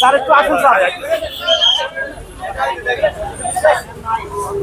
sir একটু আসুন sir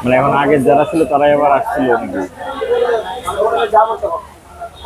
মানে এখন আগে যারা ছিল তারাই আবার আসছিল